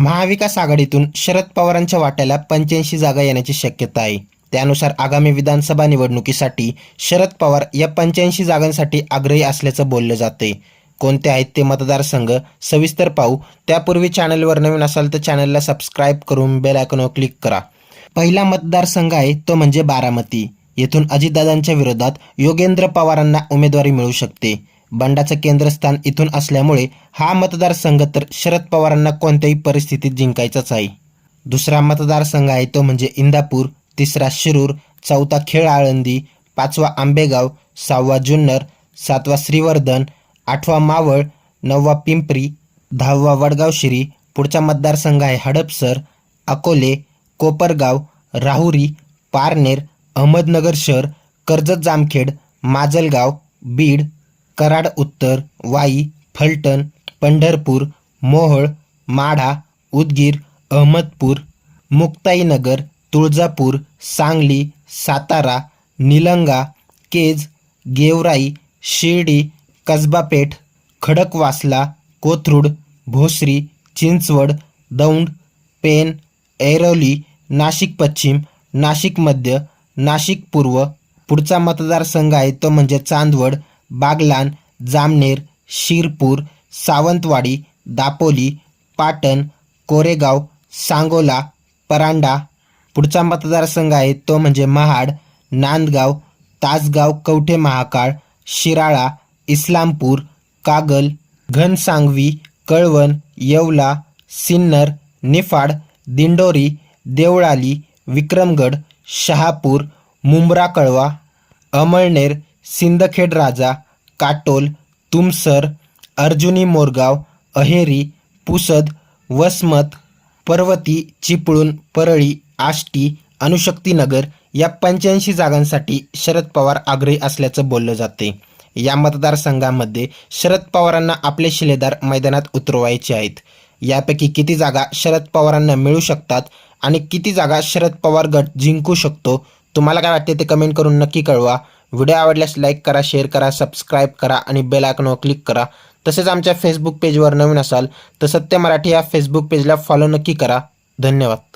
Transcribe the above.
महाविकास आघाडीतून शरद पवारांच्या वाट्याला पंच्याऐंशी जागा येण्याची शक्यता आहे. त्यानुसार आगामी विधानसभा निवडणुकीसाठी शरद पवार या पंच्याऐंशी जागांसाठी आग्रही असल्याचं बोललं जाते कोणते आहेत ते मतदारसंघ? सविस्तर पाहू. त्यापूर्वी चॅनलवर नवीन असाल तर चॅनलला सबस्क्राईब करून बेल आयकॉनवर क्लिक करा. पहिला मतदारसंघ आहे तो म्हणजे बारामती. येथून अजितदादांच्या विरोधात योगेंद्र पवारांना उमेदवारी मिळू शकते. बंडाचं केंद्रस्थान इथून असल्यामुळे हा मतदारसंघ तर शरद पवारांना कोणत्याही परिस्थितीत जिंकायचाच आहे. दुसरा मतदारसंघ आहे तो म्हणजे इंदापूर तिसरा शिरूर चौथा खेळ आळंदी पाचवा आंबेगाव सहावा जुन्नर सातवा श्रीवर्धन आठवा मावळ नववा पिंपरी दहावा वडगाव शिरी पुढचा मतदारसंघ आहे हडपसर अकोले कोपरगाव राहुरी पारनेर अहमदनगर शहर कर्जत जामखेड माजलगाव बीड कराड उत्तर वाई फलटण पंढरपूर मोहोळ माढा उदगीर अहमदपूर मुक्ताईनगर तुळजापूर सांगली सातारा निलंगा केज गेवराई शिर्डी कसबापेठ खडकवासला कोथरूड भोसरी चिंचवड दौंड पेन ऐरोली नाशिक पश्चिम नाशिक मध्य नाशिक पूर्व. पुढचा मतदारसंघ आहे तो म्हणजे चांदवड. बागलान जामनेर शिरपूर सावंतवाडी दापोली पाटण कोरेगाव सांगोला परांडा. पुढचा मतदारसंघ आहे तो म्हणजे महाड नांदगाव तासगाव कवठे महाकाळ शिराळा इस्लामपूर कागल घनसांगवी कळवण येवला सिन्नर निफाड दिंडोरी देवळाली विक्रमगड शहापूर मुंब्रा कळवा अमळनेर सिंदखेड राजा काटोल तुमसर अर्जुनी मोरगाव अहेरी पुसद वसमत पर्वती चिपळूण परळी आष्टी अणुशक्तीनगर या पंच्याऐंशी जागांसाठी शरद पवार आग्रही असल्याचं बोललं जाते. या मतदारसंघामध्ये शरद पवारांना आपले शिलेदार मैदानात उतरवायचे आहेत. यापैकी किती जागा शरद पवारांना मिळू शकतात आणि किती जागा शरद पवार गट जिंकू शकतो तुम्हाला काय वाटते ते कमेंट करून नक्की कळवा. व्हिडिओ आवडल्यास लाईक करा शेअर करा सबस्क्राईब करा आणि बेल आयकॉनवर क्लिक करा. तसेच आमच्या फेसबुक पेजवर नवीन असाल तर सत्य मराठी या फेसबुक पेजला फॉलो नक्की करा. धन्यवाद.